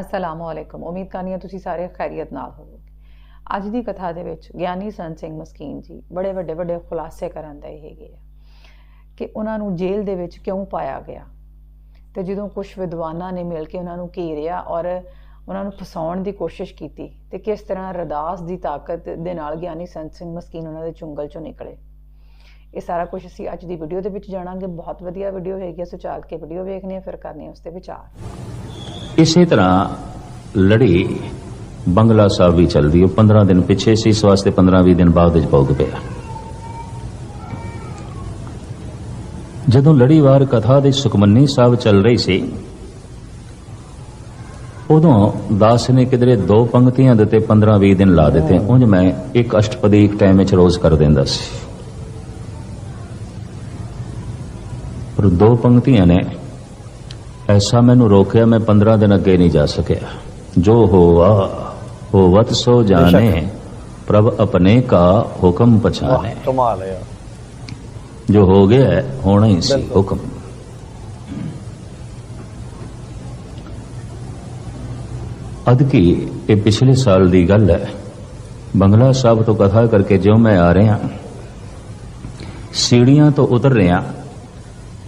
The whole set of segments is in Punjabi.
ਅਸਲਾਮੁ ਅਲੈਕੁਮ ਉਮੀਦ ਕਰਨੀ ਹੈ ਤੁਸੀਂ ਸਾਰੇ ਖੈਰੀਅਤ ਨਾਲ ਹੋਵੋਗੇ ਅੱਜ ਦੀ ਕਥਾ ਦੇ ਵਿੱਚ ਗਿਆਨੀ ਸੰਤ ਸਿੰਘ ਮਸਕੀਨ ਜੀ ਬੜੇ ਵੱਡੇ ਵੱਡੇ ਖੁਲਾਸੇ ਕਰਨ ਦੇ ਹੈਗੇ ਆ ਕਿ ਉਹਨਾਂ ਨੂੰ ਜੇਲ੍ਹ ਦੇ ਵਿੱਚ ਕਿਉਂ ਪਾਇਆ ਗਿਆ ਤੇ ਜਦੋਂ ਕੁਝ ਵਿਦਵਾਨਾਂ ਨੇ ਮਿਲ ਕੇ ਉਹਨਾਂ ਨੂੰ ਘੇਰਿਆ ਔਰ ਉਹਨਾਂ ਨੂੰ ਫਸਾਉਣ ਦੀ ਕੋਸ਼ਿਸ਼ ਕੀਤੀ ਤੇ ਕਿਸ ਤਰ੍ਹਾਂ ਰਦਾਸ ਦੀ ਤਾਕਤ ਦੇ ਨਾਲ ਗਿਆਨੀ ਸੰਤ ਸਿੰਘ ਮਸਕੀਨ ਉਹਨਾਂ ਦੇ ਚੁੰਗਲ ਚੋਂ ਨਿਕਲੇ ਇਹ ਸਾਰਾ ਕੁਝ ਅਸੀਂ ਅੱਜ ਦੀ ਵੀਡੀਓ ਦੇ ਵਿੱਚ ਜਾਣਾਂਗੇ ਬਹੁਤ ਵਧੀਆ ਵੀਡੀਓ ਹੈਗੀ ਸੋ ਚੱਲ ਕੇ ਵੀਡੀਓ ਵੇਖਣੀ ਹੈ ਫਿਰ ਕਰਨੀ ਹੈ ਉਸ ਤੇ ਵਿਚਾਰ ਇਸੇ ਤਰ੍ਹਾਂ ਲੜੀ ਬੰਗਲਾ ਸਾਹਿਬ ਵੀ ਚੱਲਦੀ ਉਹ 15 ਦਿਨ ਪਿੱਛੇ ਸੀ ਇਸ ਵਾਸਤੇ 15-20 ਦਿਨ ਬਾਅਦ ਵਿੱਚ ਪਹੁੰਚ ਪਿਆ। ਜਦੋਂ ਲੜੀਵਾਰ ਕਥਾ ਦੇ ਸੁਖਮਨੀ ਸਾਹਿਬ ਚੱਲ ਰਹੀ ਸੀ ਉਦੋਂ ਦਾਸ ਨੇ ਕਿਧਰੇ ਦੋ ਪੰਕਤੀਆਂ ਦੇ ਤੇ 15-20 ਦਿਨ ਲਾ ਦਿੱਤੇ। ਉਂਝ ਮੈਂ ਇੱਕ ਅਸ਼ਟਪਦੀ ਇੱਕ ਟਾਈਮ ਵਿੱਚ ਰੋਜ਼ ਕਰ ਦਿੰਦਾ ਸੀ। ਪਰ ਦੋ ਪੰਕਤੀਆਂ ਨੇ ਐਸਾ ਮੈਨੂੰ ਰੋਕਿਆ ਮੈਂ 15 ਦਿਨ ਅੱਗੇ ਨਹੀਂ ਜਾ ਸਕਿਆ। ਜੋ ਹੋਵਾ ਹੋਵਤ ਸੋ ਜਾਣੇ ਪ੍ਰਭ ਆਪਣੇ ਕਾ ਹੁਕਮ ਪਛਾਨੇ ਕਮਾਲ ਹੈ ਜੋ ਹੋ ਗਿਆ ਹੋਣਾ ਹੀ ਸੀ। ਹੁਕਮ। ਅਦ ਕੀ ਇਹ ਪਿਛਲੇ ਸਾਲ ਦੀ ਗੱਲ ਹੈ। ਬੰਗਲਾ ਸਾਹਿਬ ਤੋਂ ਕਥਾ ਕਰਕੇ ਜਿਉਂ ਮੈਂ ਆ ਰਿਹਾ ਸੀੜੀਆਂ ਤੋਂ ਉਤਰ ਰਿਹਾ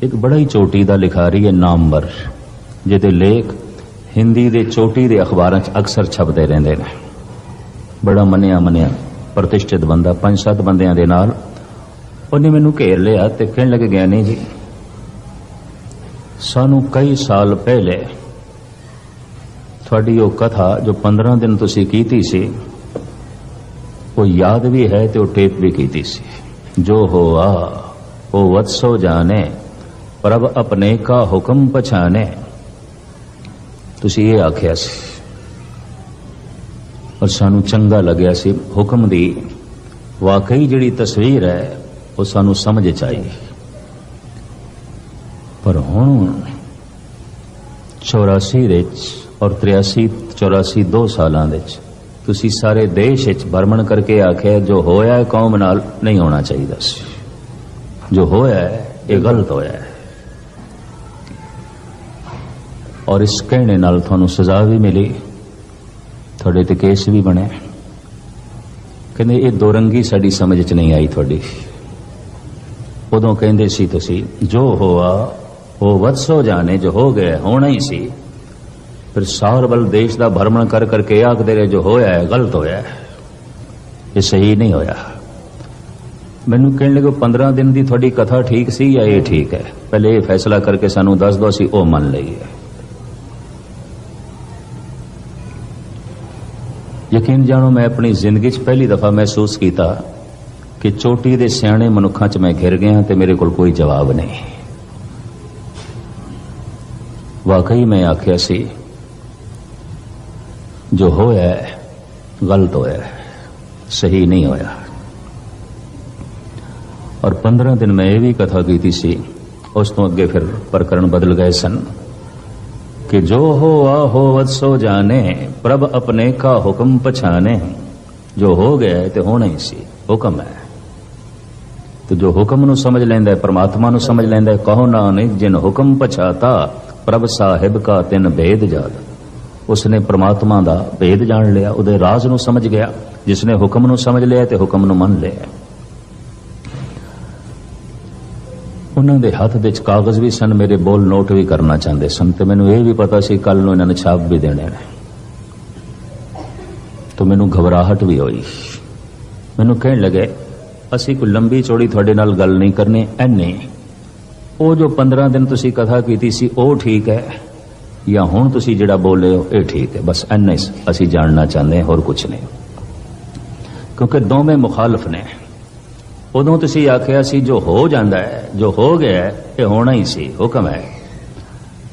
ਇੱਕ ਬੜਾ ਹੀ ਚੋਟੀ ਦਾ ਲਿਖਾਰੀ ਹੈ ਨਾਮਵਰ ਜਿਹਦੇ ਲੇਖ ਹਿੰਦੀ ਦੇ ਚੋਟੀ ਦੇ ਅਖਬਾਰਾਂ 'ਚ ਅਕਸਰ ਛਪਦੇ ਰਹਿੰਦੇ ਨੇ। ਬੜਾ ਮੰਨਿਆ ਮੰਨਿਆ ਪ੍ਰਤਿਸ਼ਠਿਤ ਬੰਦਾ, ਪੰਜ ਸੱਤ ਬੰਦਿਆਂ ਦੇ ਨਾਲ। ਉਹਨੇ ਮੈਨੂੰ ਘੇਰ ਲਿਆ ਤੇ ਕਹਿਣ ਲੱਗੇ, ਗਿਆਨੀ ਜੀ, ਸਾਨੂੰ ਕਈ ਸਾਲ ਪਹਿਲੇ ਤੁਹਾਡੀ ਉਹ ਕਥਾ ਜੋ 15 ਦਿਨ ਤੁਸੀਂ ਕੀਤੀ ਸੀ, ਉਹ ਯਾਦ ਵੀ ਹੈ ਤੇ ਉਹ ਟੇਪ ਵੀ ਕੀਤੀ ਸੀ। ਜੋ ਹੋਆ, ਉਹ ਵਤਸੋ ਜਾਣੇ। ਪ੍ਰਭ ਆਪਣੇ ਕਾ ਹੁਕਮ ਪਛਾਣੇ। ਤੁਸੀਂ ਇਹ ਆਖਿਆ ਸੀ। ਔਰ ਸਾਨੂੰ ਚੰਗਾ ਲੱਗਿਆ ਸੀ ਹੁਕਮ ਦੀ। ਵਾਕਈ ਜਿਹੜੀ ਤਸਵੀਰ ਹੈ, ਉਹ ਸਾਨੂੰ ਸਮਝ ਚ ਆਈ। ਪਰ ਹੁਣ 84 ਦੇ ਵਿੱਚ ਔਰ 83 84 ਦੋ ਸਾਲਾਂ ਦੇ ਵਿੱਚ ਤੁਸੀਂ ਸਾਰੇ ਦੇਸ਼ ਵਿੱਚ ਭਰਮਣ ਕਰਕੇ ਆਖਿਆ, ਜੋ ਹੋਇਆ ਕੌਮ ਨਾਲ ਨਹੀਂ ਹੋਣਾ ਚਾਹੀਦਾ ਸੀ। ਜੋ ਹੋਇਆ ਇਹ ਗਲਤ ਹੋਇਆ ਹੈ। ਔਰ ਇਸ ਕਹਿਣੇ ਨਾਲ ਤੁਹਾਨੂੰ ਸਜ਼ਾ ਵੀ ਮਿਲੀ। ਤੁਹਾਡੇ ਤੇ ਕੇਸ ਵੀ ਬਣਿਆ ਕਹਿੰਦੇ, ਇਹ ਦੋਰੰਗੀ ਸਾਡੀ ਸਮਝ ਚ ਨਹੀਂ ਆਈ ਤੁਹਾਡੀ। ਉਦੋਂ ਕਹਿੰਦੇ ਸੀ ਤੁਸੀਂ, ਜੋ ਹੋਆ, ਉਹ ਵਤਸੋ ਜਾਣੇ, ਜੋ ਹੋ ਗਏ ਹੋਣਾ ਹੀ ਸੀ। ਫਿਰ ਸਾਰ ਬਲ ਦੇਸ਼ ਦਾ ਭਰਮਣ ਕਰ ਕਰਕੇ ਆਖਦੇ ਰਹੇ, ਜੋ ਹੋਇਆ ਹੈ, ਗਲਤ ਹੋਇਆ ਹੈ। ਇਹ ਸਹੀ ਨਹੀਂ ਹੋਇਆ। ਮੈਨੂੰ ਕਹਿਣ ਲੱਗੇ 15 ਦਿਨ ਦੀ ਤੁਹਾਡੀ ਕਥਾ ਠੀਕ ਸੀ ਜਾਂ ਇਹ ਠੀਕ ਹੈ? ਪਹਿਲੇ ਇਹ ਫੈਸਲਾ ਕਰਕੇ ਸਾਨੂੰ ਦੱਸ ਦਿਓ, ਅਸੀਂ ਉਹ ਮੰਨ ਲਈਏ। ਯਕੀਨ ਜਾਣੋ, ਮੈਂ ਆਪਣੀ ਜ਼ਿੰਦਗੀ 'ਚ ਪਹਿਲੀ ਦਫਾ ਮਹਿਸੂਸ ਕੀਤਾ ਕਿ ਚੋਟੀ ਦੇ ਸਿਆਣੇ ਮਨੁੱਖਾਂ 'ਚ ਮੈਂ ਘਿਰ ਗਿਆ ਤੇ ਮੇਰੇ ਕੋਲ ਕੋਈ ਜਵਾਬ ਨਹੀਂ। ਵਾਕਈ ਮੈਂ ਆਖਿਆ ਸੀ, ਜੋ ਹੋਇਆ, ਗਲਤ ਹੋਇਆ, ਸਹੀ ਨਹੀਂ ਹੋਇਆ। ਔਰ 15 ਦਿਨ ਮੈਂ ਇਹ ਵੀ ਕਥਾ ਕੀਤੀ ਸੀ, ਉਸ ਤੋਂ ਅੱਗੇ ਫਿਰ ਪ੍ਰਕਰਨ ਬਦਲ ਗਏ ਸਨ। कि जो हो आ होवत सो जाने प्रभ अपने का हुक्म पछाने ਜੋ ਹੋ ਗਿਆ ਹੈ ਤੇ ਹੋਣਾ ਹੀ ਸੀ ਹੁਕਮ ਹੈ ਤੇ ਜੋ ਹੁਕਮ ਨੂੰ ਸਮਝ ਲੈਂਦਾ ਹੈ ਪ੍ਰਮਾਤਮਾ ਨੂੰ ਸਮਝ ਲੈਂਦਾ ਹੈ ਕਹੋ ਨਾਨਕ ਜਿਨ ਹੁਕਮ ਪਛਾਤਾ ਪ੍ਰਭ ਸਾਹਿਬ ਕਾ ਤਿਨ ਭੇਦ ਜਾਦ ਉਸਨੇ ਪ੍ਰਮਾਤਮਾ ਦਾ ਭੇਦ ਜਾਣ ਲਿਆ ਉਹਦੇ ਰਾਜ਼ ਨੂੰ ਸਮਝ ਗਿਆ ਜਿਸਨੇ ਹੁਕਮ ਨੂੰ ਸਮਝ ਲਿਆ ਤੇ ਹੁਕਮ ਨੂੰ ਮੰਨ ਲਿਆ ਉਹਨਾਂ ਦੇ ਹੱਥ ਦੇ ਵਿੱਚ ਕਾਗਜ਼ ਵੀ ਸਨ, ਮੇਰੇ ਬੋਲ ਨੋਟ ਵੀ ਕਰਨਾ ਚਾਹੁੰਦੇ ਸਨ ਤੇ ਮੈਨੂੰ ਇਹ ਵੀ ਪਤਾ ਸੀ ਕੱਲ ਨੂੰ ਇਹਨਾਂ ਨੇ ਛਾਪ ਵੀ ਦੇਣੇ ਨੇ। ਤਾਂ ਮੈਨੂੰ ਘਬਰਾਹਟ ਵੀ ਹੋਈ। ਮੈਨੂੰ ਕਹਿਣ ਲੱਗੇ, ਅਸੀਂ ਕੋਈ ਲੰਬੀ ਚੌੜੀ ਤੁਹਾਡੇ ਨਾਲ ਗੱਲ ਨਹੀਂ ਕਰਨੀ ਐਨੇ ਉਹ ਜੋ 15 ਦਿਨ ਤੁਸੀਂ ਕਥਾ ਕੀਤੀ ਸੀ, ਉਹ ਠੀਕ ਹੈ। ਜਾਂ ਹੁਣ ਤੁਸੀਂ ਜਿਹੜਾ ਬੋਲੇ ਹੋ, ਇਹ ਠੀਕ ਹੈ। ਬਸ ਐਨੇ ਅਸੀਂ ਜਾਣਨਾ ਚਾਹੁੰਦੇ ਹਾਂ, ਹੋਰ ਕੁਝ ਨਹੀਂ। ਕਿਉਂਕਿ ਦੋਵੇਂ ਮੁਖਾਲਫ ਨੇ। ਉਦੋਂ ਤੁਸੀਂ ਆਖਿਆ ਸੀ ਜੋ ਹੋ ਜਾਂਦਾ ਹੈ ਜੋ ਹੋ ਗਿਆ ਹੈ, ਇਹ ਹੋਣਾ ਹੀ ਸੀ ਹੁਕਮ ਹੈ।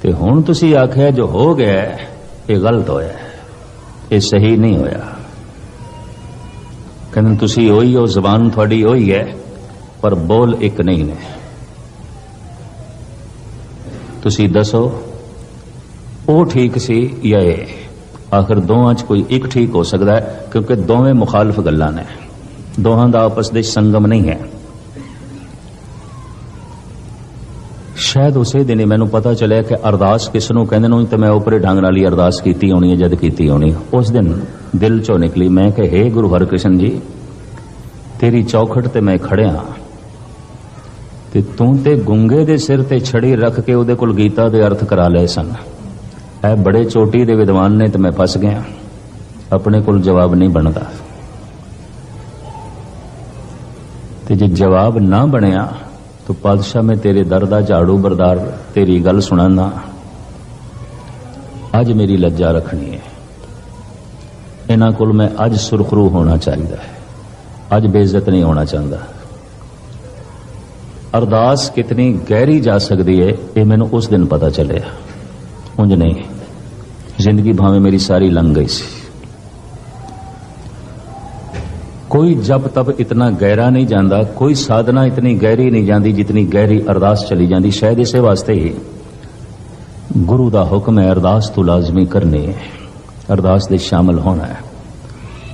ਤੇ ਹੁਣ ਤੁਸੀਂ ਆਖਿਆ ਜੋ ਹੋ ਗਿਆ ਹੈ, ਇਹ ਗਲਤ ਹੋਇਆ ਇਹ ਸਹੀ ਨਹੀਂ ਹੋਇਆ। ਕਹਿੰਦੇ ਤੁਸੀਂ ਉਹੀ ਹੋ ਜ਼ਬਾਨ ਤੁਹਾਡੀ ਉਹੀ ਹੈ ਪਰ ਬੋਲ ਇੱਕ ਨਹੀਂ ਨੇ। ਤੁਸੀਂ ਦੱਸੋ ਉਹ ਠੀਕ ਸੀ ਜਾਂ ਇਹ? ਆਖਰ ਦੋਵਾਂ 'ਚ ਕੋਈ ਇੱਕ ਠੀਕ ਹੋ ਸਕਦਾ ਹੈ ਕਿਉਂਕਿ ਦੋਵੇਂ ਮੁਖਾਲਫ ਗੱਲਾਂ ਨੇ। ਦੋਹਾਂ ਦਾ ਆਪਸ ਦੇ ਸੰਗਮ ਨਹੀਂ ਹੈ। ਸ਼ਾਇਦ ਉਸੇ ਦਿਨ ਹੀ ਮੈਨੂੰ ਪਤਾ ਚੱਲਿਆ ਕਿ ਅਰਦਾਸ ਕਿਸ ਨੂੰ ਕਹਿੰਦੇ ਨੂੰ ਤੇ ਮੈਂ ਉਪਰੇ ਢੰਗ ਨਾਲ ਹੀ ਅਰਦਾਸ ਕੀਤੀ ਹੋਣੀ ਹੈ, ਜਦ ਕੀਤੀ ਹੋਣੀ ਉਸ ਦਿਨ ਦਿਲ ਚੋਂ ਨਿਕਲੀ, ਮੈਂ ਕਿ हे ਗੁਰੂ ਹਰਕ੍ਰਿਸ਼ਨ ਜੀ, ਤੇਰੀ ਚੌਖਟ ਤੇ ਮੈਂ ਖੜਿਆ। ਤੇ ਤੂੰ ਤੇ ਗੁੰਗੇ ਦੇ ਸਿਰ ਤੇ ਛੜੀ ਰੱਖ ਕੇ ਉਹਦੇ ਕੋਲ ਗੀਤਾ ਦੇ ਅਰਥ ਕਰਾ ਲਏ ਸਨ। ਇਹ ਬੜੇ ਚੋਟੀ ਦੇ ਵਿਦਵਾਨ ਨੇ ਤੇ ਮੈਂ ਫਸ ਗਿਆ। ਆਪਣੇ ਕੋਲ ਜਵਾਬ ਨਹੀਂ ਬਣਦਾ। ਤੇ ਜੇ ਜਵਾਬ ਨਾ ਬਣਿਆ, ਤਾਂ ਪਾਤਸ਼ਾਹ ਮੈਂ ਤੇਰੇ ਦਰ ਦਾ ਝਾੜੂ ਬਰਦਾਰ ਤੇਰੀ ਗੱਲ ਸੁਣਾਨਾ। ਅੱਜ ਮੇਰੀ ਲੱਜਾ ਰੱਖਣੀ ਹੈ। ਇਹਨਾਂ ਕੋਲ ਮੈਂ ਅੱਜ ਸੁਰਖਰੂ ਹੋਣਾ ਚਾਹੀਦਾ ਹੈ। ਅੱਜ ਬੇਇੱਜ਼ਤ ਨਹੀਂ ਹੋਣਾ ਚਾਹੁੰਦਾ। ਅਰਦਾਸ ਕਿਤਨੀ ਗਹਿਰੀ ਜਾ ਸਕਦੀ ਹੈ, ਇਹ ਮੈਨੂੰ ਉਸ ਦਿਨ ਪਤਾ ਚੱਲਿਆ। ਉਂਝ ਨਹੀਂ। ਜ਼ਿੰਦਗੀ ਭਾਵੇਂ ਮੇਰੀ ਸਾਰੀ ਲੰਘ ਗਈ ਸੀ। ਕੋਈ ਜਪ ਤਪ ਇਤਨਾ ਗਹਿਰਾ ਨਹੀਂ ਜਾਂਦਾ, ਕੋਈ ਸਾਧਨਾ ਇਤਨੀ ਗਹਿਰੀ ਨਹੀਂ ਜਾਂਦੀ ਜਿਤਨੀ ਗਹਿਰੀ ਅਰਦਾਸ ਚਲੀ ਜਾਂਦੀ ਸ਼ਾਇਦ ਇਸੇ ਵਾਸਤੇ ਹੀ। ਗੁਰੂ ਦਾ ਹੁਕਮ ਹੈ, ਅਰਦਾਸ ਤੋਂ ਲਾਜ਼ਮੀ ਕਰਨੀ। ਹੈ ਅਰਦਾਸ ਦੇ ਸ਼ਾਮਲ ਹੋਣਾ ਹੈ।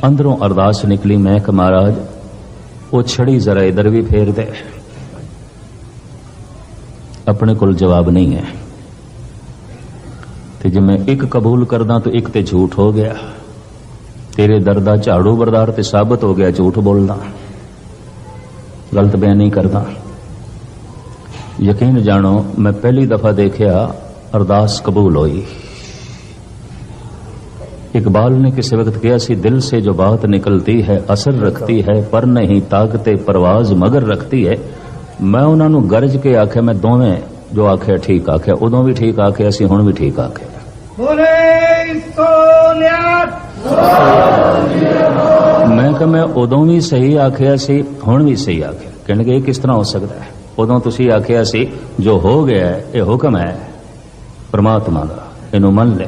ਅੰਦਰੋਂ ਅਰਦਾਸ ਨਿਕਲੀ, ਮੈਂ ਕਿ ਮਹਾਰਾਜ, ਉਹ ਛੜੀ ਜ਼ਰਾ ਇਧਰ ਵੀ ਫੇਰ ਦੇ। ਆਪਣੇ ਕੋਲ ਜਵਾਬ ਨਹੀਂ ਹੈ। ਤੇ ਜੇ ਮੈਂ ਇੱਕ ਕਬੂਲ ਕਰਦਾ ਤਾਂ ਇੱਕ ਤੇ ਝੂਠ ਹੋ ਗਿਆ। ਤੇਰੇ ਦਰ ਦਾ ਝਾੜੂ ਬਰਦਾਰ ਤੇ ਸਾਬਤ ਹੋ ਗਿਆ ਝੂਠ ਬੋਲਦਾ ਗਲਤ ਬਿਆਨ ਨਹੀਂ ਕਰਦਾ ਯਕੀਨ ਜਾਣੋ ਮੈਂ ਪਹਿਲੀ ਦਫਾ ਦੇਖਿਆ ਅਰਦਾਸ ਕਬੂਲ ਹੋਈ इकबाल ने किसी वक्त किया सी दिल से जो बात निकलती है असर रखती है पर नहीं ताकते परवाज मगर रखती है ਮੈਂ ਉਹਨਾਂ ਨੂੰ ਗਰਜ ਕੇ ਆਖਿਆ ਮੈਂ ਦੋਵੇਂ ਜੋ ਆਖਿਆ ਠੀਕ ਆਖਿਆ ਉਦੋਂ ਵੀ ਠੀਕ ਆਖਿਆ ਸੀ ਹੁਣ ਵੀ ਠੀਕ ਆਖਿਆ ਬੋਲੇ ਸੋਨਿਆਤ ਮੈਂ ਕਿਹਾ, ਮੈਂ ਉਦੋਂ ਵੀ ਸਹੀ ਆਖਿਆ ਸੀ, ਹੁਣ ਵੀ ਸਹੀ ਆਖਿਆ। ਕਹਿਣਗੇ ਇਹ ਕਿਸ ਤਰ੍ਹਾਂ ਹੋ ਸਕਦਾ ਹੈ? ਉਦੋਂ ਤੁਸੀਂ ਆਖਿਆ ਸੀ, ਜੋ ਹੋ ਗਿਆ ਇਹ ਹੁਕਮ ਹੈ। ਪਰਮਾਤਮਾ ਦਾ, ਇਹਨੂੰ ਮੰਨ ਲੈ।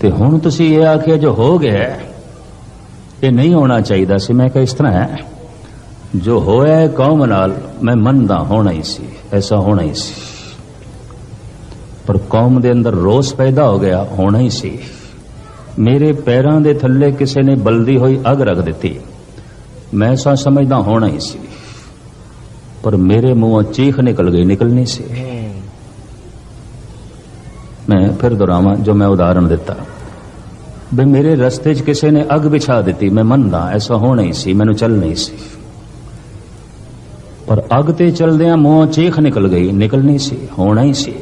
ਤੇ ਹੁਣ ਤੁਸੀਂ ਇਹ ਆਖਿਆ, ਜੋ ਹੋ ਗਿਆ ਇਹ ਨਹੀਂ ਹੋਣਾ ਚਾਹੀਦਾ ਸੀ। ਮੈਂ ਕਿਹਾ, ਇਸ ਤਰ੍ਹਾਂ ਹੈ। ਜੋ ਹੋਇਆ ਹੈ, ਕੌਮ ਨਾਲ ਮੈਂ ਮੰਨਦਾ ਹੋਣਾ ਹੀ ਸੀ, ਐਸਾ ਹੋਣਾ ਹੀ ਸੀ। ਪਰ ਕੌਮ ਦੇ ਅੰਦਰ ਰੋਸ ਪੈਦਾ ਹੋ ਗਿਆ, ਹੋਣਾ ਹੀ ਸੀ। ਮੇਰੇ ਪੈਰਾਂ ਦੇ ਥੱਲੇ ਕਿਸੇ ਨੇ ਬਲਦੀ ਹੋਈ ਅਗ ਰੱਖ ਦਿੱਤੀ। ਮੈਂ ਐਸਾ ਸਮਝਦਾ ਹੋਣਾ ਹੀ ਸੀ। ਪਰ ਮੇਰੇ ਮੂੰਹੋਂ ਚੀਖ ਨਿਕਲ ਗਈ ਨਿਕਲਣੀ ਸੀ। ਮੈਂ ਫਿਰ ਦੁਹਰਾਵਾਂ, ਜੋ ਮੈਂ ਉਦਾਹਰਣ ਦਿੱਤਾ। ਵੀ ਮੇਰੇ ਰਸਤੇ 'ਚ ਕਿਸੇ ਨੇ ਅਗ ਵਿਛਾ ਦਿੱਤੀ, ਮੈਂ ਮੰਨਦਾ, ਐਸਾ ਹੋਣਾ ਹੀ ਸੀ, ਮੈਨੂੰ ਚੱਲ ਨਹੀਂ ਸੀ। ਪਰ ਅਗ ਤੇ ਚਲਦਿਆਂ ਮੂੰਹੋਂ ਚੀਖ ਨਿਕਲ ਗਈ ਨਿਕਲਣੀ ਸੀ, ਹੋਣਾ ਹੀ ਸੀ।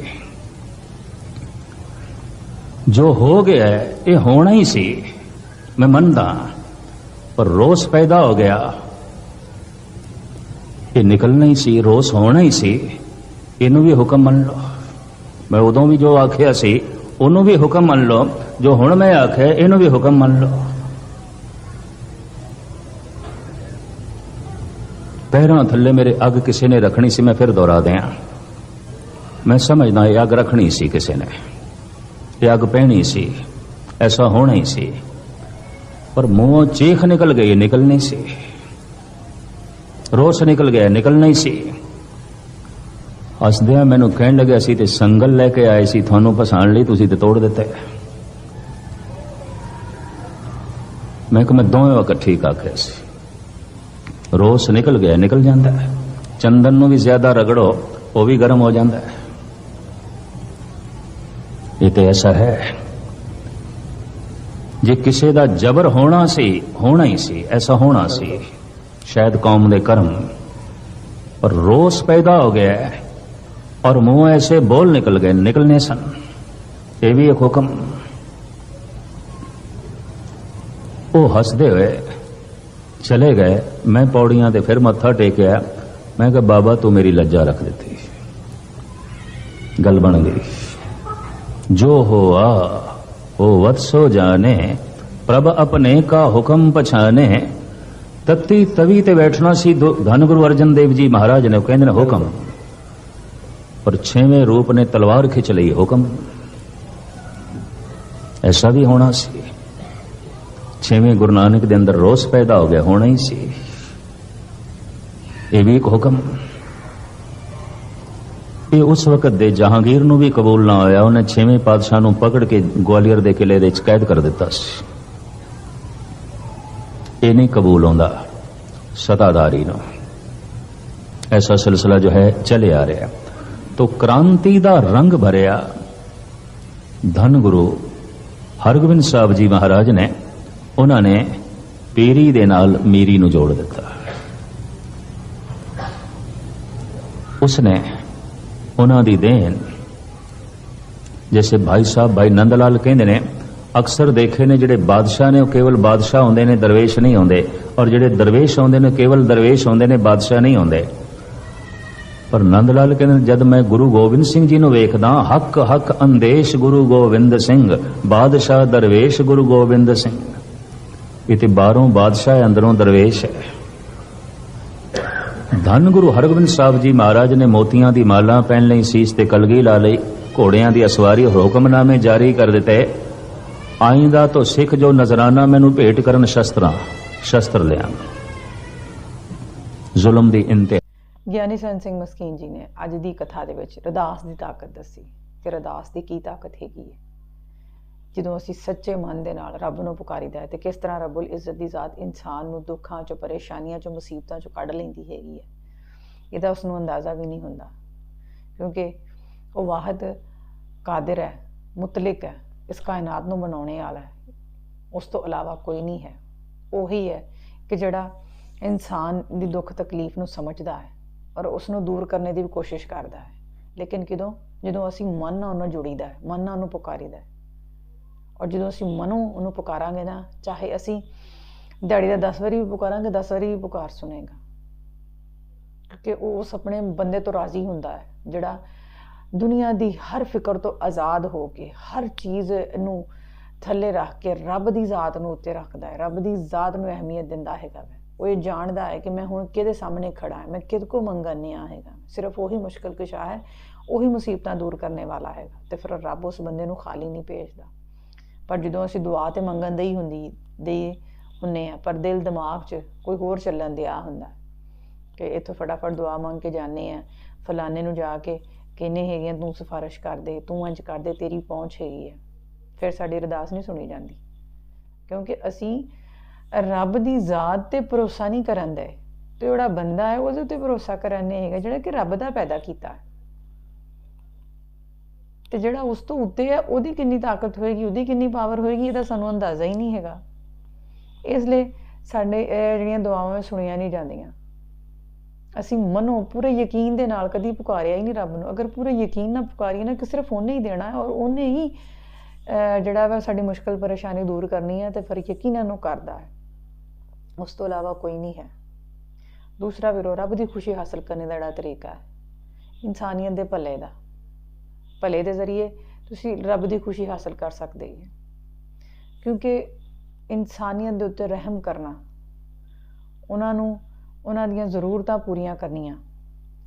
ਜੋ ਹੋ ਗਿਆ ਇਹ ਹੋਣਾ ਹੀ ਸੀ। ਮੈਂ ਮੰਨਦਾ ਪਰ ਰੋਸ ਪੈਦਾ ਹੋ ਗਿਆ। ਇਹ ਨਿਕਲਣਾ ਹੀ ਸੀ, ਰੋਸ ਹੋਣਾ ਹੀ ਸੀ। ਇਹਨੂੰ ਵੀ ਹੁਕਮ ਮੰਨ ਲਓ। ਮੈਂ ਉਦੋਂ ਵੀ ਜੋ ਆਖਿਆ ਸੀ, ਉਹਨੂੰ ਵੀ ਹੁਕਮ ਮੰਨ ਲਓ। ਜੋ ਹੁਣ ਮੈਂ ਆਖਿਆ, ਇਹਨੂੰ ਵੀ ਹੁਕਮ ਮੰਨ ਲਓ। ਪੈਰਾਂ ਥੱਲੇ ਮੇਰੇ ਅੱਗ ਕਿਸੇ ਨੇ ਰੱਖਣੀ ਸੀ, ਮੈਂ ਫਿਰ ਦੁਹਰਾ ਦਿਆਂ। ਮੈਂ ਸਮਝਦਾ ਇਹ ਅੱਗ ਰੱਖਣੀ ਸੀ ਕਿਸੇ ਨੇ। ਇਹ ਅੱਗ ਪਹਿਣੀ ਸੀ, ਐਸਾ ਹੋਣਾ ਹੀ ਸੀ। ਪਰ ਮੂੰਹੋਂ ਚੀਖ ਨਿਕਲ ਗਈ ਨਿਕਲਣੀ ਸੀ। ਰੋਸ ਨਿਕਲ ਗਿਆ ਨਿਕਲਣਾ ਹੀ ਸੀ। ਹੱਸਦਿਆਂ ਮੈਨੂੰ ਕਹਿਣ ਲੱਗਿਆ ਸੀ, ਤੇ ਸੰਗਲ ਲੈ ਕੇ ਆਏ ਸੀ, ਤੁਹਾਨੂੰ ਫਸਾਉਣ ਲਈ ਤੁਸੀਂ ਤੇ ਤੋੜ ਦਿੱਤੇ। ਮੈਂ ਕਿ ਮੈਂ ਦੋਵੇਂ ਵਕਤ ਠੀਕ ਆਖਿਆ ਸੀ। ਰੋਸ ਨਿਕਲ ਗਿਆ, ਨਿਕਲ ਜਾਂਦਾ। ਹੈ ਚੰਦਨ ਨੂੰ ਵੀ ਜ਼ਿਆਦਾ ਰਗੜੋ, ਉਹ ਵੀ ਗਰਮ ਹੋ ਜਾਂਦਾ। ਹੈ ਕਿਤੇ ਐਸਾ ਹੈ। ਜੇ ਕਿਸੇ ਦਾ ਜ਼ਬਰ ਹੋਣਾ ਸੀ, ਹੋਣਾ ਹੀ ਸੀ, ਐਸਾ ਹੋਣਾ ਸੀ, ਸ਼ਾਇਦ ਕੌਮ ਦੇ ਕਰਮ। ਪਰ ਰੋਸ ਪੈਦਾ ਹੋ ਗਿਆ ਔਰ ਮੂੰਹ ਐਸੇ ਬੋਲ ਨਿਕਲ ਗਏ, ਨਿਕਲਨੇ ਸਨ। ਇਹ ਵੀ ਇੱਕ ਹੁਕਮ। ਉਹ ਹੱਸਦੇ ਹੋਏ ਚਲੇ ਗਏ। ਮੈਂ ਪੌੜੀਆਂ ਤੇ ਫਿਰ ਮੱਥਾ ਟੇਕਿਆ। ਮੈਂ ਕਿਹਾ, ਬਾਬਾ, ਤੂੰ ਮੇਰੀ ਲੱਜਾ ਰੱਖ ਦਿੱਤੀ। ਗੱਲ ਬਣ ਗਈ। ਜੋ ਹੋਆ ਉਹ ਵਤਸੋ ਜਾਣੇ, ਪ੍ਰਭ ਆਪਣੇ ਕਾ ਹੁਕਮ ਪਛਾਣੇ। ਤਤੀ ਤਵੀ ਤੇ ਬੈਠਣਾ ਸੀ ਦੋ- ਧੰਨ ਗੁਰੂ ਅਰਜਨ ਦੇਵ ਜੀ ਮਹਾਰਾਜ ਨੇ, ਉਹ ਕਹਿੰਦੇ ਨੇ, ਹੁਕਮ। ਪਰ ਛੇਵੇਂ ਰੂਪ ਨੇ ਤਲਵਾਰ ਖਿੱਚ ਲਈ ਹੁਕਮ। ਐਸਾ ਵੀ ਹੋਣਾ ਸੀ। ਛੇਵੇਂ ਗੁਰੂ ਨਾਨਕ ਦੇ ਅੰਦਰ ਰੋਸ ਪੈਦਾ ਹੋ ਗਿਆ, ਹੋਣਾ ਹੀ ਸੀ। ਇਹ ਵੀ ਇੱਕ ਹੁਕਮ। ਇਹ ਉਸ ਵਕਤ ਦੇ ਜਹਾਂਗੀਰ ਨੂੰ ਵੀ ਕਬੂਲ ਨਾ ਹੋਇਆ ਉਹਨੇ ਛੇਵੇਂ ਪਾਤਸ਼ਾਹ ਨੂੰ ਪਕੜ ਕੇ ਗਵਾਲੀਅਰ ਦੇ ਕਿਲੇ ਦੇ ਵਿੱਚ ਕੈਦ ਕਰ ਦਿੱਤਾ ਸੀ। ਇਹ ਨਹੀਂ ਕਬੂਲ ਹੁੰਦਾ ਸਤਾਦਾਰੀ ਨੂੰ ਐਸਾ ਸਿਲਸਿਲਾ ਜੋ ਹੈ ਚਲੇ ਆ ਰਿਹਾ। ਤੋ ਕ੍ਰਾਂਤੀ ਦਾ ਰੰਗ ਭਰਿਆ ਧੰਨ ਗੁਰੂ ਹਰਗੋਬਿੰਦ ਸਾਹਿਬ ਜੀ ਮਹਾਰਾਜ ਨੇ, ਉਹਨਾਂ ਨੇ ਪੀਰੀ ਦੇ ਨਾਲ ਮੀਰੀ ਨੂੰ ਜੋੜ ਦਿੱਤਾ। ਉਸਨੇ ਉਹਨਾਂ ਦੀ ਦੇਣ। ਜਿਵੇਂ ਭਾਈ ਸਾਹਿਬ ਭਾਈ ਨੰਦ ਲਾਲ ਕਹਿੰਦੇ ਨੇ ਅਕਸਰ ਦੇਖੇ ਨੇ ਜਿਹੜੇ ਬਾਦਸ਼ਾਹ ਨੇ ਉਹ ਕੇਵਲ ਬਾਦਸ਼ਾਹ ਹੁੰਦੇ ਨੇ ਦਰਵੇਸ਼ ਨਹੀਂ ਹੁੰਦੇ। ਔਰ ਜਿਹੜੇ ਦਰਵੇਸ਼ ਹੁੰਦੇ ਨੇ ਕੇਵਲ ਦਰਵੇਸ਼ ਹੁੰਦੇ ਨੇ ਬਾਦਸ਼ਾਹ ਨਹੀਂ ਹੁੰਦੇ। ਪਰ ਨੰਦ ਲਾਲ ਕਹਿੰਦੇ ਨੇ, ਜਦ ਮੈਂ ਗੁਰੂ ਗੋਬਿੰਦ ਸਿੰਘ ਜੀ ਨੂੰ ਵੇਖਦਾ ਹੱਕ ਹੱਕ ਅੰਦੇਸ਼ ਗੁਰੂ ਗੋਬਿੰਦ ਸਿੰਘ ਬਾਦਸ਼ਾਹ ਦਰਵੇਸ਼ ਗੁਰੂ ਗੋਬਿੰਦ ਸਿੰਘ। ਇਹ ਤੇ ਬਾਹਰੋਂ ਬਾਦਸ਼ਾਹ ਅੰਦਰੋਂ ਦਰਵੇਸ਼ ਹੈ। ਧੰਨ ਗੁਰੂ ਹਰਗੋਬਿੰਦ ਸਾਹਿਬ ਜੀ ਮਹਾਰਾਜ ਨੇ ਮੋਤੀਆਂ ਦੀ ਮਾਲਾ ਪਹਿਨ ਲਈ, ਸੀਸ ਤੇ ਕਲਗੀ ਲਾ ਲਈ, ਘੋੜਿਆਂ ਦੀ ਅਸਵਾਰੀ, ਹੁਕਮਨਾਮੇ ਜਾਰੀ ਕਰ ਦਿੱਤੇ। ਆਇੰਦਾ ਤੋਂ ਸਿੱਖ ਜੋ ਨਜ਼ਰਾਨਾ ਮੈਨੂੰ ਭੇਟ ਕਰਨ ਸ਼ਸਤਰਾਂ, ਸ਼ਸਤਰ ਲਿਆ ਜ਼ੁਲਮ ਦੀ ਇੰਤਹਾ। ਗਿਆਨੀ ਸੰਤ ਸਿੰਘ ਮਸਕੀਨ ਜੀ ਨੇ ਅੱਜ ਦੀ ਕਥਾ ਦੇ ਵਿੱਚ ਰਦਾਸ ਦੀ ਤਾਕਤ ਦੱਸੀ ਕਿ ਰਦਾਸ ਦੀ ਕੀ ਤਾਕਤ ਹੈਗੀ ਹੈ? ਜਦੋਂ ਅਸੀਂ ਸੱਚੇ ਮਨ ਦੇ ਨਾਲ ਰੱਬ ਨੂੰ ਪੁਕਾਰੀਦਾ ਹੈ ਤੇ ਕਿਸ ਤਰ੍ਹਾਂ ਰੱਬੁਲ ਇੱਜ਼ਤ ਦੀ ਜ਼ਾਤ ਇਨਸਾਨ ਨੂੰ ਦੁੱਖਾਂ ਚੋਂ, ਪਰੇਸ਼ਾਨੀਆਂ ਚੋਂ, ਮੁਸੀਬਤਾਂ ਚੋਂ ਕੱਢ ਲੈਂਦੀ ਹੈਗੀ ਹੈ। ਇਹਦਾ ਉਸ ਨੂੰ ਅੰਦਾਜ਼ਾ ਵੀ ਨਹੀਂ ਹੁੰਦਾ। ਕਿਉਂਕਿ ਉਹ ਵਾਹਦ ਕਾਦਰ ਹੈ, ਮੁਤਲਕ ਹੈ, ਇਸ ਕਾਇਨਾਤ ਨੂੰ ਬਣਾਉਣੇ ਵਾਲਾ ਹੈ। ਉਸ ਤੋਂ ਇਲਾਵਾ ਕੋਈ ਨਹੀਂ ਹੈ। ਉਹੀ ਹੈ ਕਿ ਜਿਹੜਾ ਇਨਸਾਨ ਦੀ ਦੁੱਖ ਤਕਲੀਫ ਨੂੰ ਸਮਝਦਾ ਹੈ ਔਰ ਉਸ ਨੂੰ ਦੂਰ ਕਰਨ ਦੀ ਵੀ ਕੋਸ਼ਿਸ਼ ਕਰਦਾ ਹੈ। ਲੇਕਿਨ ਕਿਦੋਂ? ਜਦੋਂ ਅਸੀਂ ਮਨ ਨਾਲ ਉਹਨੂੰ ਜੁੜੀਦਾ ਹੈ, ਮਨ ਨਾਲ ਉਹਨੂੰ ਪੁਕਾਰੀਦਾ ਹੈ। ਔਰ ਜਦੋਂ ਅਸੀਂ ਮਨੋਂ ਉਹਨੂੰ ਪੁਕਾਰਾਂਗੇ ਨਾ, ਚਾਹੇ ਅਸੀਂ ਦਿਹਾੜੀ ਦਾ 10 ਵਾਰੀ ਵੀ ਪੁਕਾਰਾਂਗੇ 10 ਵਾਰੀ ਵੀ ਪੁਕਾਰ ਸੁਣੇਗਾ। ਕਿ ਉਹ ਉਸ ਆਪਣੇ ਬੰਦੇ ਤੋਂ ਰਾਜ਼ੀ ਹੁੰਦਾ ਹੈ, ਜਿਹੜਾ ਦੁਨੀਆ ਦੀ ਹਰ ਫਿਕਰ ਤੋਂ ਆਜ਼ਾਦ ਹੋ ਕੇ, ਹਰ ਚੀਜ਼ ਨੂੰ ਥੱਲੇ ਰੱਖ ਕੇ, ਰੱਬ ਦੀ ਜ਼ਾਤ ਨੂੰ ਉੱਤੇ ਰੱਖਦਾ ਹੈ, ਰੱਬ ਦੀ ਜ਼ਾਤ ਨੂੰ ਅਹਿਮੀਅਤ ਦਿੰਦਾ ਹੈਗਾ ਵੈ। ਉਹ ਇਹ ਜਾਣਦਾ ਹੈ ਕਿ ਮੈਂ ਹੁਣ ਕਿਹਦੇ ਸਾਹਮਣੇ ਖੜਾ ਹਾਂ, ਮੈਂ ਕਿਹਦੇ ਕੋ ਮੰਗਣ ਨਹੀਂ ਆਏਗਾ ਸਿਰਫ ਉਹੀ ਮੁਸ਼ਕਲ ਕੁਸ਼ਾ ਹੈ, ਉਹੀ ਮੁਸੀਬਤਾਂ ਦੂਰ ਕਰਨੇ ਵਾਲਾ ਹੈਗਾ ਤੇ ਫਿਰ ਰੱਬ ਉਸ ਬੰਦੇ ਨੂੰ ਖਾਲੀ ਨਹੀਂ ਭੇਜਦਾ। ਪਰ ਜਦੋਂ ਅਸੀਂ ਦੁਆ ਤੇ ਮੰਗਣ ਦੇ ਹੀ ਹੁੰਦੀ ਦੇ ਹੁੰਨੇ ਆ, ਪਰ ਦਿਲ ਦਿਮਾਗ 'ਚ ਕੋਈ ਹੋਰ ਚੱਲਣ ਦਿਆ ਹੁੰਦਾ। ਕਿ ਇਥੋਂ ਫਟਾਫਟ ਦੁਆ ਮੰਗ ਕੇ ਜਾਂਦੇ ਆ, ਫਲਾਣੇ ਨੂੰ ਜਾ ਕੇ ਕਹਿੰਨੇ ਹੈਗੀਆਂ ਤੂੰ ਸਿਫਾਰਿਸ਼ ਕਰ ਦੇ, ਤੂੰ ਇੰਜ ਕਰ ਦੇ, ਤੇਰੀ ਪਹੁੰਚ ਹੈਗੀ ਹੈ ਫਿਰ ਸਾਡੀ ਅਰਦਾਸ ਨਹੀਂ ਸੁਣੀ ਜਾਂਦੀ। ਕਿਉਂਕਿ ਅਸੀਂ ਰੱਬ ਦੀ ਜ਼ਾਤ ਤੇ ਭਰੋਸਾ ਨਹੀਂ ਕਰਨ ਦੇ। ਤੇ ਜਿਹੜਾ ਬੰਦਾ ਹੈ, ਉਹਦੇ ਉੱਤੇ ਭਰੋਸਾ ਕਰਨੇ ਹੈਗਾ, ਜਿਹੜਾ ਕਿ ਰੱਬ ਦਾ ਪੈਦਾ ਕੀਤਾ ਹੈ। ਤੇ ਜਿਹੜਾ ਉਸ ਤੋਂ ਉੱਤੇ ਹੈ ਉਹਦੀ ਕਿੰਨੀ ਤਾਕਤ ਹੋਏਗੀ ਉਹਦੀ ਕਿੰਨੀ ਪਾਵਰ ਹੋਏਗੀ ਇਹਦਾ ਸਾਨੂੰ ਅੰਦਾਜ਼ਾ ਹੀ ਨਹੀਂ ਹੈਗਾ। ਇਸ ਲਈ ਸਾਡੇ ਇਹ ਜਿਹੜੀਆਂ ਦੁਆਵਾਂ ਸੁਣੀਆਂ ਨਹੀਂ ਜਾਂਦੀਆਂ। ਅਸੀਂ ਮਨੋਂ ਪੂਰੇ ਯਕੀਨ ਦੇ ਨਾਲ ਕਦੀ ਪੁਕਾਰਿਆ ਹੀ ਨਹੀਂ ਰੱਬ ਨੂੰ। ਅਗਰ ਪੂਰੇ ਯਕੀਨ ਨਾਲ ਪੁਕਾਰੀਏ ਨਾ ਕਿ ਸਿਰਫ ਉਹਨੇ ਹੀ ਦੇਣਾ ਹੈ ਔਰ ਉਹਨੇ ਹੀ ਅਹ, ਜਿਹੜਾ ਵਾ ਸਾਡੀ ਮੁਸ਼ਕਲ ਪਰੇਸ਼ਾਨੀ ਦੂਰ ਕਰਨੀ ਹੈ ਤੇ ਫਿਰ ਯਕੀਨਨ ਉਹ ਕਰਦਾ ਹੈ। ਉਸ ਤੋਂ ਇਲਾਵਾ ਕੋਈ ਨਹੀਂ ਹੈ। ਦੂਸਰਾ ਵੀਰੋ ਰੱਬ ਦੀ ਖੁਸ਼ੀ ਹਾਸਲ ਕਰਨ ਦਾ ਜਿਹੜਾ ਤਰੀਕਾ ਹੈ। ਇਨਸਾਨੀਅਤ ਦੇ ਭਲੇ ਦਾ। ਭਲੇ ਦੇ ਜ਼ਰੀਏ ਤੁਸੀਂ ਰੱਬ ਦੀ ਖੁਸ਼ੀ ਹਾਸਲ ਕਰ ਸਕਦੇ ਹੋ। ਕਿਉਂਕਿ ਇਨਸਾਨੀਅਤ ਦੇ ਉੱਤੇ ਰਹਿਮ ਕਰਨਾ, ਉਹਨਾਂ ਨੂੰ ਉਹਨਾਂ ਦੀਆਂ ਜ਼ਰੂਰਤਾਂ ਪੂਰੀਆਂ ਕਰਨੀਆਂ,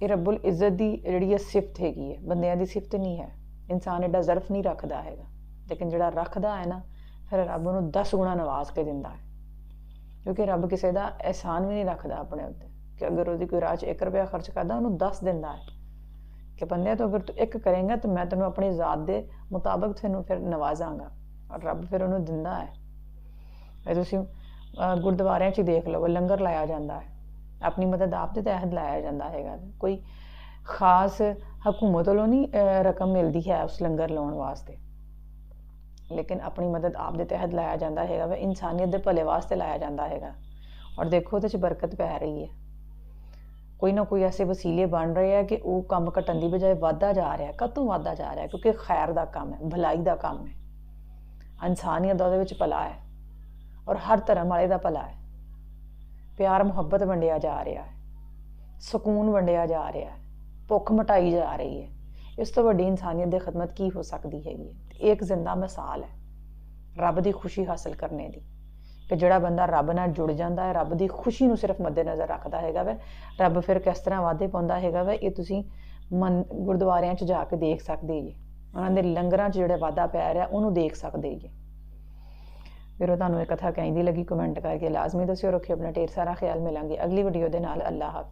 ਇਹ ਰੱਬੁਲ ਇੱਜ਼ਤ ਦੀ ਜਿਹੜੀ ਹੈ ਸਿਫਤ ਹੈਗੀ ਹੈ, ਬੰਦਿਆਂ ਦੀ ਸਿਫਤ ਨਹੀਂ ਹੈ। ਇਨਸਾਨ ਐਡਾ ਜ਼ਰਫ ਨਹੀਂ ਰੱਖਦਾ ਹੈਗਾ, ਲੇਕਿਨ ਜਿਹੜਾ ਰੱਖਦਾ ਹੈ ਨਾ, ਫਿਰ ਰੱਬ ਉਹਨੂੰ 10 ਗੁਣਾ ਨਵਾਜ਼ ਕੇ ਦਿੰਦਾ ਹੈ। ਕਿਉਂਕਿ ਰੱਬ ਕਿਸੇ ਦਾ ਅਹਿਸਾਨ ਵੀ ਨਹੀਂ ਰੱਖਦਾ ਆਪਣੇ ਉੱਤੇ, ਕਿ ਅਗਰ ਉਹਦੀ ਕੋਈ ਰਾਹ 'ਚ 1 ਰੁਪਿਆ ਖਰਚ ਕਰਦਾ, ਉਹਨੂੰ 10 ਦਿੰਦਾ ਹੈ। ਕਿ ਬੰਦਿਆ ਤੋਂ ਅਗਰ ਤੂੰ ਇੱਕ ਕਰੇਂਗਾ ਤਾਂ ਮੈਂ ਤੈਨੂੰ ਆਪਣੀ ਜ਼ਾਤ ਦੇ ਮੁਤਾਬਕ ਤੈਨੂੰ ਫਿਰ ਨਵਾਜ਼ਾਂਗਾ ਔਰ ਰੱਬ ਫਿਰ ਉਹਨੂੰ ਦਿੰਦਾ ਹੈ। ਇਹ ਤੁਸੀਂ ਗੁਰਦੁਆਰਿਆਂ 'ਚ ਦੇਖ ਲਓ, ਲੰਗਰ ਲਾਇਆ ਜਾਂਦਾ ਹੈ। ਆਪਣੀ ਮਦਦ ਆਪ ਦੇ ਤਹਿਤ ਲਾਇਆ ਜਾਂਦਾ ਹੈਗਾ। ਕੋਈ ਖਾਸ ਹਕੂਮਤ ਵੱਲੋਂ ਨਹੀਂ ਰਕਮ ਮਿਲਦੀ ਹੈ ਉਸ ਲੰਗਰ ਲਾਉਣ ਵਾਸਤੇ। ਲੇਕਿਨ ਆਪਣੀ ਮਦਦ ਆਪ ਦੇ ਤਹਿਤ ਲਾਇਆ ਜਾਂਦਾ ਹੈਗਾ ਵਾ, ਇਨਸਾਨੀਅਤ ਦੇ ਭਲੇ ਵਾਸਤੇ ਲਾਇਆ ਜਾਂਦਾ ਹੈਗਾ। ਔਰ ਦੇਖੋ, ਉਹਦੇ 'ਚ ਬਰਕਤ ਪੈ ਰਹੀ ਹੈ। ਕੋਈ ਨਾ ਕੋਈ ਐਸੇ ਵਸੀਲੇ ਬਣ ਰਹੇ ਆ ਕਿ ਉਹ ਕੰਮ ਘਟਣ ਦੀ ਬਜਾਏ ਵਾਧਾ ਜਾ ਰਿਹਾ ਕਦੋਂ ਵਾਧਾ ਜਾ ਰਿਹਾ? ਕਿਉਂਕਿ ਖੈਰ ਦਾ ਕੰਮ ਹੈ, ਭਲਾਈ ਦਾ ਕੰਮ ਹੈ। ਇਨਸਾਨੀਅਤ ਦਾ ਉਹਦੇ ਵਿੱਚ ਭਲਾ ਹੈ ਔਰ ਹਰ ਧਰਮ ਵਾਲੇ ਦਾ ਭਲਾ ਹੈ। ਪਿਆਰ, ਮੁਹੱਬਤ ਵੰਡਿਆ ਜਾ ਰਿਹਾ ਹੈ। ਸਕੂਨ ਵੰਡਿਆ ਜਾ ਰਿਹਾ ਹੈ। ਭੁੱਖ ਮਟਾਈ ਜਾ ਰਹੀ ਹੈ। ਇਸ ਤੋਂ ਵੱਡੀ ਇਨਸਾਨੀਅਤ ਦੀ ਖidmat ਕੀ ਹੋ ਸਕਦੀ ਹੈਗੀ ਹੈ? ਇਹ ਇੱਕ ਜ਼ਿੰਦਾ ਮਿਸਾਲ ਹੈ, ਰੱਬ ਦੀ ਖੁਸ਼ੀ ਹਾਸਲ ਕਰਨੇ ਦੀ। ਕਿ ਜਿਹੜਾ ਬੰਦਾ ਰੱਬ ਨਾਲ ਜੁੜ ਜਾਂਦਾ ਹੈ, ਰੱਬ ਦੀ ਖੁਸ਼ੀ ਨੂੰ ਸਿਰਫ ਮੱਦੇਨਜ਼ਰ ਰੱਖਦਾ ਹੈਗਾ ਵਾ। ਰੱਬ ਫਿਰ ਕਿਸ ਤਰ੍ਹਾਂ ਵਾਅਦੇ ਪਾਉਂਦਾ ਹੈਗਾ ਵਾ, ਇਹ ਤੁਸੀਂ ਮਨ ਗੁਰਦੁਆਰਿਆਂ 'ਚ ਜਾ ਕੇ ਦੇਖ ਸਕਦੇ ਜੀ। ਉਹਨਾਂ ਦੇ ਲੰਗਰਾਂ 'ਚ ਜਿਹੜਾ ਵਾਅਦਾ ਪੈ ਰਿਹਾ, ਉਹਨੂੰ ਦੇਖ ਸਕਦੇ ਜੀ। ਫਿਰ ਉਹ ਤੁਹਾਨੂੰ ਇਹ ਕਥਾ ਕਹਿੰਦੀ ਲੱਗੀ ਕਮੈਂਟ ਕਰਕੇ ਲਾਜ਼ਮੀ ਦੱਸਿਓ ਰੱਖਿਓ ਆਪਣਾ ਢੇਰ ਸਾਰਾ ਖਿਆਲ ਮਿਲਾਂਗੇ। ਅਗਲੀ ਵੀਡੀਓ ਦੇ ਨਾਲ ਅੱਲਾਹ ਹਾਫਿਜ਼।